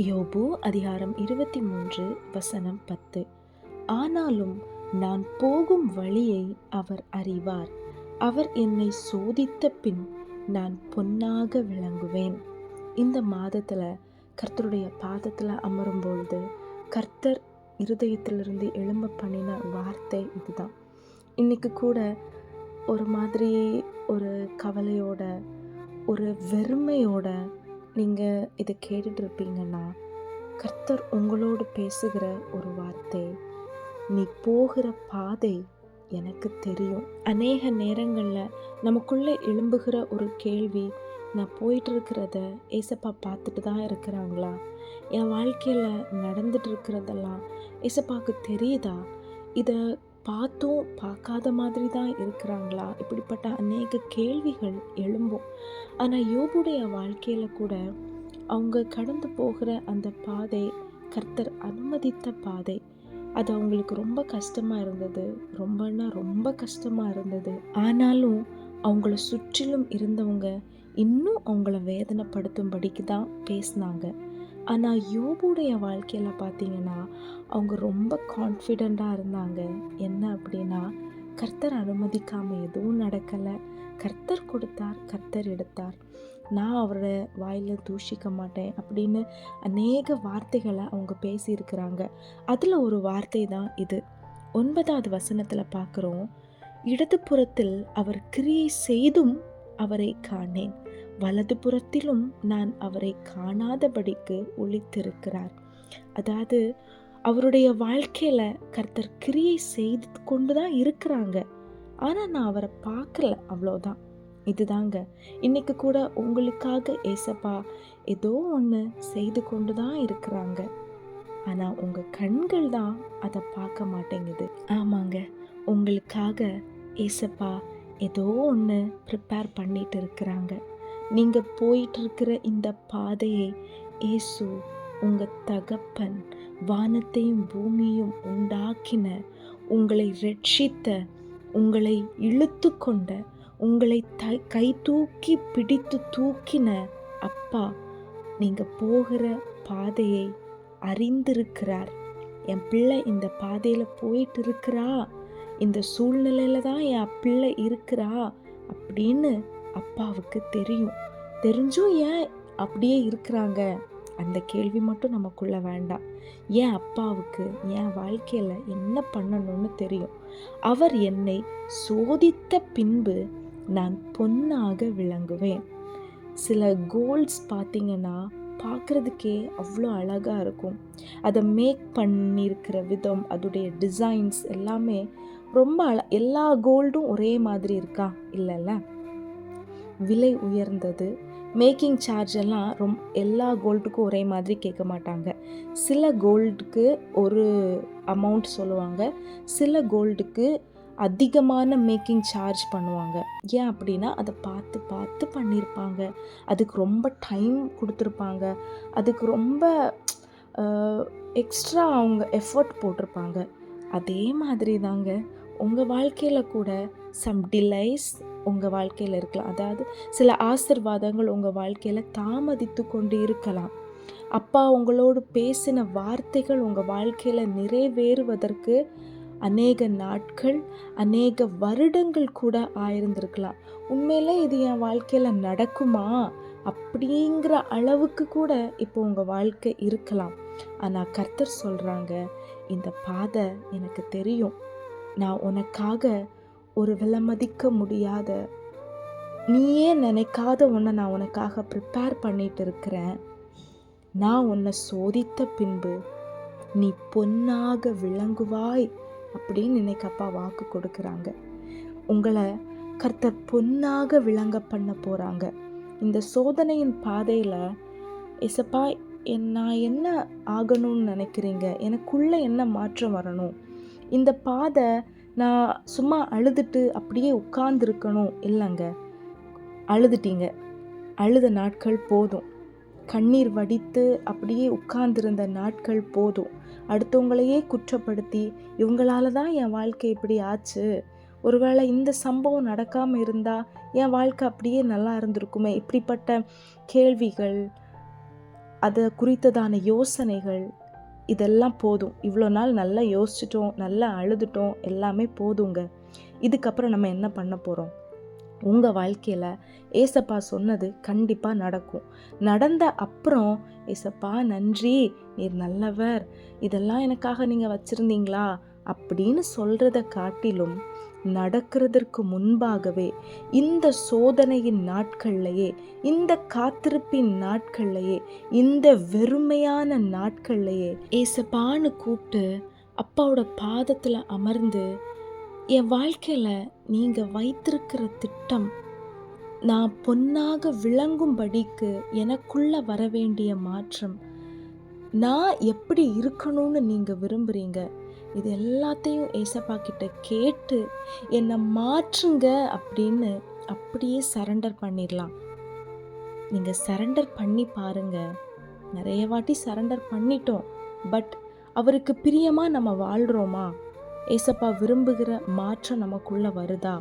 யோபு அதிகாரம் இருபத்தி மூன்று வசனம் பத்து. ஆனாலும் நான் போகும் வழியை அவர் அறிவார். அவர் என்னை சோதித்த பின் நான் பொன்னாக விளங்குவேன். இந்த மாதத்தில் கர்த்தருடைய பாதத்தில் அமரும் பொழுது கர்த்தர் இருதயத்திலிருந்து எழும்ப பண்ணின வார்த்தை இதுதான். இன்றைக்கி கூட ஒரு மாதிரி ஒரு கவலையோட ஒரு வெறுமையோட நீங்கள் இதை கேட்டுட்டு இருப்பீங்கன்னா கர்த்தர் உங்களோடு பேசுகிற ஒரு வார்த்தை நீ போகிற பாதை எனக்கு தெரியும். அநேக நேரங்களில் நமக்குள்ளே எழும்புகிற ஒரு கேள்வி நான் போயிட்டு இருக்கிறத ஏசப்பா பார்த்துட்டு தான் இருக்கிறாங்களா? என் வாழ்க்கையில் நடந்துட்டு இருக்கிறதெல்லாம் ஏசப்பாவுக்கு தெரியுதா? இதை பார்த்தும் பார்க்காத மாதிரி தான் இருக்கிறாங்களா? இப்படிப்பட்ட அநேக கேள்விகள் எழும்பும். ஆனால் யோபுடைய வாழ்க்கையில் கூட அவங்க கடந்து போகிற அந்த பாதை கர்த்தர் அனுமதித்த பாதை அது அவங்களுக்கு ரொம்ப கஷ்டமாக இருந்தது. ரொம்பன்னா ரொம்ப கஷ்டமாக இருந்தது. ஆனாலும் அவங்கள சுற்றிலும் இருந்தவங்க இன்னும் அவங்கள வேதனைப்படுத்தும்படிக்கு தான் பேசினாங்க. ஆனால் யோபுடைய வாழ்க்கையில் பார்த்தீங்கன்னா அவங்க ரொம்ப கான்ஃபிடெண்ட்டாக இருந்தாங்க. என்ன அப்படின்னா கர்த்தர் அனுமதிக்காமல் எதுவும் நடக்கலை. கர்த்தர் கொடுத்தார் கர்த்தர் எடுத்தார். நான் அவரை வாயில் தூஷிக்க மாட்டேன் அப்படின்னு அநேக வார்த்தைகளை அவங்க பேசியிருக்கிறாங்க. அதில் ஒரு வார்த்தை தான் இது. ஒன்பதாவது வசனத்தில் பார்க்குறோம் இடதுபுறத்தில் அவர் கிரியை செய்தும் அவரை காணேன். வலது புறத்திலும் நான் அவரை காணாதபடிக்கு ஒழித்திருக்கிறார் அதாவது அவருடைய வாழ்க்கையில் கர்த்தர் கிரியை செய்து கொண்டு தான் இருக்கிறாங்க. ஆனால் நான் அவரை பார்க்கல அவ்வளோதான் இதுதாங்க. இன்னைக்கு கூட உங்களுக்காக ஏசப்பா ஏதோ ஒன்று செய்து கொண்டு தான் இருக்கிறாங்க. ஆனால் உங்கள் கண்கள் தான் அதை பார்க்க மாட்டேங்குது. ஆமாங்க. உங்களுக்காக ஏசப்பா ஏதோ ஒன்று ப்ரிப்பேர் பண்ணிட்டு இருக்கிறாங்க. நீங்கள் போயிட்டுருக்கிற இந்த பாதையை இயேசு உங்கள் தகப்பன் வானத்தையும் பூமியும் உண்டாக்கின உங்களை ரட்சித்த உங்களை இழுத்து கொண்ட உங்களை த கை தூக்கி பிடித்து தூக்கின அப்பா நீங்கள் போகிற பாதையை அறிந்திருக்கிறார். என் பிள்ளை இந்த பாதையில் போயிட்டு இருக்கிறா இந்த சூழ்நிலையில தான் என் பிள்ளை இருக்கிறா. அப்படின்னு அப்பாவுக்கு தெரியும். தெரிஞ்சும் ஏன் அப்படியே இருக்கிறாங்க? அந்த கேள்வி மட்டும் நமக்குள்ள வேண்டாம். என் அப்பாவுக்கு என் வாழ்க்கையில் என்ன பண்ணணும்னு தெரியும்? அவர் என்னை சோதித்த பின்பு நான் பொன்னாக விளங்குவேன். சில கோல்ஸ் பார்த்திங்கன்னா பார்க்குறதுக்கே அவ்வளோ அழகாக இருக்கும். அதை மேக் பண்ணியிருக்கிற விதம் அதோடைய டிசைன்ஸ் எல்லாமே ரொம்ப அழ எல்லா கோல்டும் ஒரே மாதிரி இருக்கா? இல்லைல்ல. விலை உயர்ந்தது. மேக்கிங் சார்ஜ் எல்லாம் ரொம் எல்லா கோல்டுக்கும் ஒரே மாதிரி கேட்க மாட்டாங்க. சில கோல்டுக்கு ஒரு அமௌண்ட் சொல்லுவாங்க. சில கோல்டுக்கு அதிகமான மேக்கிங் சார்ஜ் பண்ணுவாங்க. ஏன் அப்படின்னா அதை பார்த்து பார்த்து பண்ணியிருப்பாங்க. அதுக்கு ரொம்ப டைம் கொடுத்துருப்பாங்க. அதுக்கு ரொம்ப எக்ஸ்ட்ரா அவங்க எஃபர்ட் போட்டிருப்பாங்க. அதே மாதிரி தாங்க. உங்கள் வாழ்க்கையில் கூட சம் டிலைஸ் உங்கள் வாழ்க்கையில் இருக்கலாம். அதாவது சில ஆசிர்வாதங்கள் உங்கள் வாழ்க்கையில் தாமதித்து கொண்டு இருக்கலாம். அப்பா உங்களோடு பேசின வார்த்தைகள் உங்கள் வாழ்க்கையில் நிறைவேறுவதற்கு அநேக நாட்கள் அநேக வருடங்கள் கூட ஆயிருந்திருக்கலாம். உண்மையிலே இது என் வாழ்க்கையில் நடக்குமா? அப்படிங்கிற அளவுக்கு கூட இப்போ உங்கள் வாழ்க்கை இருக்கலாம். ஆனால் கர்த்தர் சொல்கிறாங்க இந்த பாதை எனக்கு தெரியும். நான் உனக்காக ஒரு விலமதிக்க முடியாத நீயே நினைக்காத ஒன்றை நான் உனக்காக ப்ரிப்பேர் பண்ணிட்டு இருக்கிறேன். நான் உன்னை சோதித்த பின்பு நீ பொன்னாக விளங்குவாய் அப்படின்னு இன்னைக்கு அப்பா வாக்கு கொடுக்குறாங்க. உங்களை கர்த்தர் பொன்னாக விளங்க பண்ண போகிறாங்க இந்த சோதனையின் பாதையில் இசப்பா என் நான் என்ன ஆகணும்னு நினைக்கிறீங்க? எனக்குள்ளே என்ன மாற்றம் வரணும்? இந்த பாதை நான் சும்மா அழுதுட்டு அப்படியே உட்கார்ந்துருக்கணும் இல்லைங்க. அழுதுட்டீங்க. அழுத நாட்கள் போதும். கண்ணீர் வடித்து அப்படியே உட்கார்ந்திருந்த நாட்கள் போதும். அடுத்தவங்களையே குற்றப்படுத்தி இவங்களால தான் என் வாழ்க்கை இப்படி ஆச்சு. ஒருவேளை இந்த சம்பவம் நடக்காமல் இருந்தால் என் வாழ்க்கை அப்படியே நல்லா இருந்திருக்குமே. இப்படிப்பட்ட கேள்விகள் அதை குறித்ததான யோசனைகள் இதெல்லாம் போதும். இவ்வளோ நாள் நல்லா யோசிச்சிட்டோம் நல்லா அழுதுட்டோம் எல்லாமே போதுங்க. இதுக்கப்புறம் நம்ம என்ன பண்ண போகிறோம் உங்கள் வாழ்க்கையில் ஏசப்பா சொன்னது கண்டிப்பாக நடக்கும். நடந்த அப்புறம் ஏசப்பா நன்றி. நீர் நல்லவர். இதெல்லாம் எனக்காக நீங்கள் வச்சுருந்தீங்களா? அப்படின்னு சொல்கிறத காட்டிலும் நடக்கிறதற்கு முன்பாகவே இந்த சோதனையின் நாட்கள்லையே இந்த காத்திருப்பின் நாட்கள்லையே இந்த வெறுமையான நாட்கள்லையே ஏசப்பான்னு கூப்பிட்டு அப்பாவோட பாதத்தில் அமர்ந்து என் வாழ்க்கையில் நீங்கள் வைத்திருக்கிற திட்டம் நான் பொன்னாக விளங்கும்படிக்கு எனக்குள்ள வர வேண்டிய மாற்றம் நான் எப்படி இருக்கணும்னு நீங்கள் விரும்புகிறீங்க இது எல்லாத்தையும் ஏசப்பா கிட்ட கேட்டு என்னை மாற்றுங்க அப்படின்னு அப்படியே சரண்டர் பண்ணிடலாம். நீங்கள் சரண்டர் பண்ணி பாருங்கள் நிறைய வாட்டி சரண்டர் பண்ணிட்டோம். பட் அவருக்கு பிரியமாக நம்ம வாழ்கிறோமா ஏசப்பா விரும்புகிற மாற்றம் நமக்குள்ளே வருதா?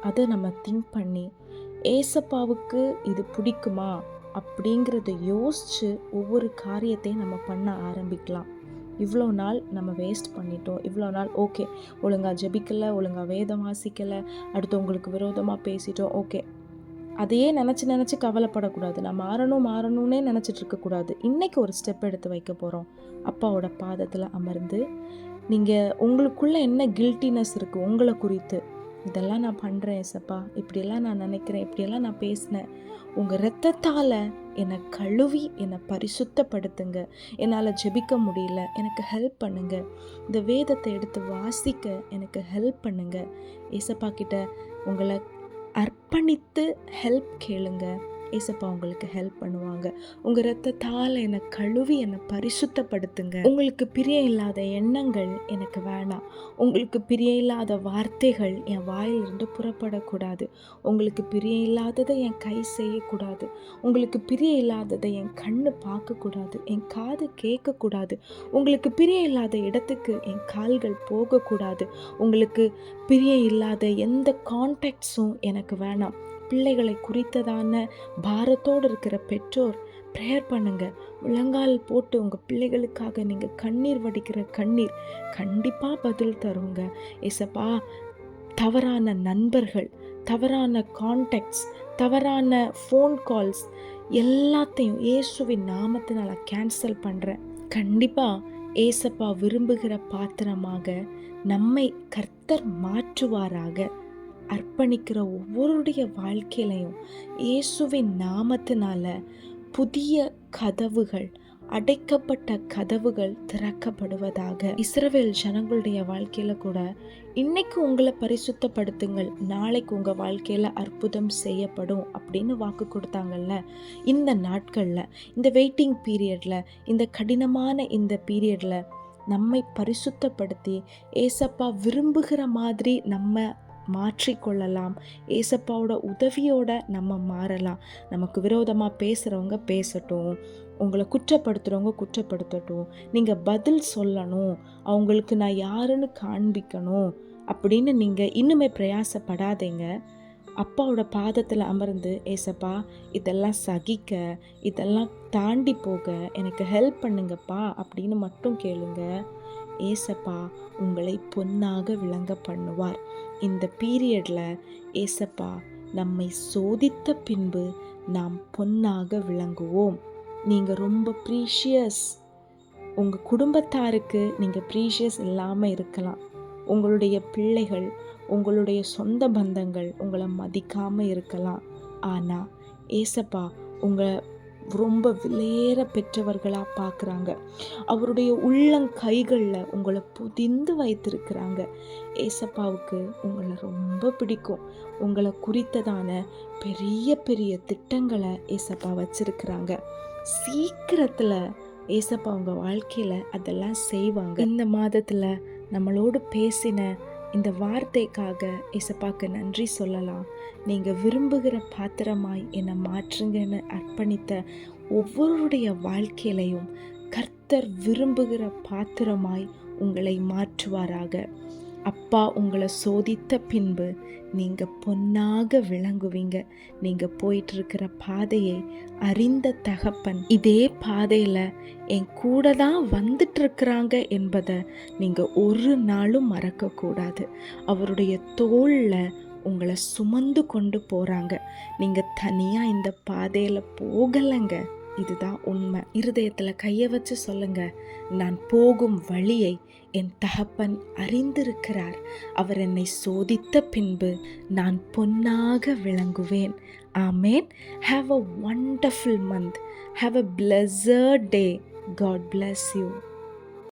அதை நம்ம திங்க் பண்ணி ஏசப்பாவுக்கு இது பிடிக்குமா? அப்படிங்கிறத யோசித்து ஒவ்வொரு காரியத்தையும் நம்ம பண்ண ஆரம்பிக்கலாம். இவ்வளோ நாள் நம்ம வேஸ்ட் பண்ணிட்டோம். இவ்வளோ நாள் ஓகே ஒழுங்காக ஜெபிக்கலை ஒழுங்காக வேதம் வாசிக்கலை அடுத்தவங்களுக்கு விரோதமாக பேசிட்டோம் ஓகே அதையே நினச்சி நினச்சி கவலைப்படக்கூடாது. நான் மாறணும் மாறணும்னே நினச்சிட்டு இருக்கக்கூடாது இன்றைக்கி ஒரு ஸ்டெப் எடுத்து வைக்க போகிறோம் அப்பாவோட பாதத்தில் அமர்ந்து நீங்கள் உங்களுக்குள்ளே என்ன கில்ட்டினஸ் இருக்குது உங்களை குறித்து. இதெல்லாம் நான் பண்ணுறேன் ஏசப்பா. இப்படியெல்லாம் நான் நினைக்கிறேன் இப்படியெல்லாம் நான் பேசினேன். உங்கள் ரத்தத்தால் என்னை கழுவி என்னை பரிசுத்தப்படுத்துங்க. என்னால் ஜெபிக்க முடியல. எனக்கு ஹெல்ப் பண்ணுங்க. இந்த வேதத்தை எடுத்து வாசிக்க எனக்கு ஹெல்ப் பண்ணுங்க. ஏசப்பா கிட்ட உங்களை அர்ப்பணித்து ஹெல்ப் கேளுங்கள் ஏசப்பா உங்களுக்கு ஹெல்ப் பண்ணுவாங்க. உங்கள் ரத்தத்தால் என்னை கழுவி என்னை பரிசுத்தப்படுத்துங்க. உங்களுக்கு பிரிய இல்லாத எண்ணங்கள் எனக்கு வேணாம். உங்களுக்கு பிரிய இல்லாத வார்த்தைகள் என் வாயிலிருந்து புறப்படக்கூடாது. உங்களுக்கு பிரிய இல்லாததை என் கை செய்யக்கூடாது. உங்களுக்கு பிரிய இல்லாததை என் கண்ணு பார்க்கக்கூடாது. என் காது கேட்கக்கூடாது. உங்களுக்கு பிரிய இல்லாத இடத்துக்கு என் கால்கள் போகக்கூடாது. உங்களுக்கு பிரிய இல்லாத எந்த கான்டாக்ட்ஸும் எனக்கு வேணாம். பிள்ளைகளை குறித்ததான பாரத்தோடு இருக்கிற பெற்றோர் ப்ரேயர் பண்ணுங்க. முழங்கால் போட்டு உங்கள் பிள்ளைகளுக்காக நீங்கள் கண்ணீர் வடிக்கிற கண்ணீர் கண்டிப்பாக பதில் தருங்க. ஏசப்பா தவறான நண்பர்கள் தவறான கான்டாக்ட்ஸ் தவறான ஃபோன் கால்ஸ் எல்லாத்தையும் இயேசுவின் நாமத்தினால் கேன்சல் பண்ணுறேன் கண்டிப்பாக ஏசப்பா விரும்புகிற பாத்திரமாக நம்மை கர்த்தர் மாற்றுவாராக. அர்ப்பணிக்கிற ஒவ்வொருடைய வாழ்க்கையிலையும் இயேசுவின் நாமத்தினால புதிய கதவுகள் அடைக்கப்பட்ட கதவுகள் திறக்கப்படுவதாக இஸ்ரவேல் ஜனங்களுடைய வாழ்க்கையில கூட இன்னைக்கு உங்களை பரிசுத்தப்படுத்துங்கள் நாளைக்கு உங்க வாழ்க்கையில அற்புதம் செய்யப்படும் அப்படின்னு வாக்கு கொடுத்தாங்கல்ல? இந்த நாட்கள்ல இந்த வெயிட்டிங் பீரியட்ல இந்த கடினமான இந்த பீரியட்ல நம்மை பரிசுத்தப்படுத்தி ஏசப்பா விரும்புகிற மாதிரி நம்ம மாற்றிக்கொள்ளலாம். ஏசப்பாவோட உதவியோட நம்ம மாறலாம். நமக்கு விரோதமாக பேசுகிறவங்க பேசட்டும். உங்களை குற்றப்படுத்துகிறவங்க குற்றப்படுத்தட்டும். நீங்கள் பதில் சொல்லணும். அவங்களுக்கு நான் யாருன்னு காண்பிக்கணும். அப்படின்னு நீங்கள் இன்னுமே பிரயாசப்படாதீங்க. அப்பாவோட பாதத்தில் அமர்ந்து ஏசப்பா இதெல்லாம் சகிக்க இதெல்லாம் தாண்டி போக எனக்கு ஹெல்ப் பண்ணுங்கப்பா அப்படின்னு மட்டும் கேளுங்க. ஏசப்பா உங்களை பொன்னாக விளங்க பண்ணுவார். இந்த பீரியடில் ஏசப்பா நம்மை சோதித்த பின்பு நாம் பொன்னாக விளங்குவோம். நீங்கள் ரொம்ப ப்ரீஷியஸ் உங்கள் குடும்பத்தாருக்கு நீங்கள் ப்ரீஷியஸ் இல்லாமல் இருக்கலாம். உங்களுடைய பிள்ளைகள் உங்களுடைய சொந்த பந்தங்கள் உங்களை மதிக்காமல் இருக்கலாம். ஆனால் ஏசப்பா உங்களை ரொம்ப விலையேற பெற்றவர்களாக பார்க்குறாங்க அவருடைய உள்ளங்கைகளில் உங்களை புதிந்து வைத்திருக்கிறாங்க. ஏசப்பாவுக்கு உங்களை ரொம்ப பிடிக்கும். உங்களை குறித்ததான பெரிய பெரிய திட்டங்களை ஏசப்பா வச்சிருக்கிறாங்க. சீக்கிரத்தில் ஏசப்பா உங்கள் வாழ்க்கையில் அதெல்லாம் செய்வாங்க. இந்த மாதத்தில் நம்மளோடு பேசின இந்த வார்த்தைக்காக இசப்பாக்கு நன்றி சொல்லலாம். நீங்கள் விரும்புகிற பாத்திரமாய் என்னை மாற்றுங்கன்னு அர்ப்பணித்த ஒவ்வொருடைய வாழ்க்கையிலையும் கர்த்தர் விரும்புகிற பாத்திரமாய் உங்களை மாற்றுவாராக. அப்பா உங்களை சோதித்த பின்பு நீங்கள் பொன்னாக விளங்குவீங்க. நீங்கள் போயிட்டுருக்கிற பாதையை அறிந்த தகப்பன். இதே பாதையில் என் கூட தான் வந்துட்டுருக்குறாங்க என்பதை நீங்கள் ஒரு நாளும் மறக்கக்கூடாது. அவருடைய தோளில் உங்களை சுமந்து கொண்டு போகிறாங்க நீங்கள் தனியாக இந்த பாதையில் போகலைங்க. இதுதான் உண்மை. இருதயத்தில் கையை வச்சு சொல்லுங்க. நான் போகும் வழியை என் தகப்பன் அறிந்திருக்கிறார். அவர் என்னை சோதித்த பின்பு நான் பொன்னாக விளங்குவேன். ஆமேன். Have a wonderful month have a blessed day God bless you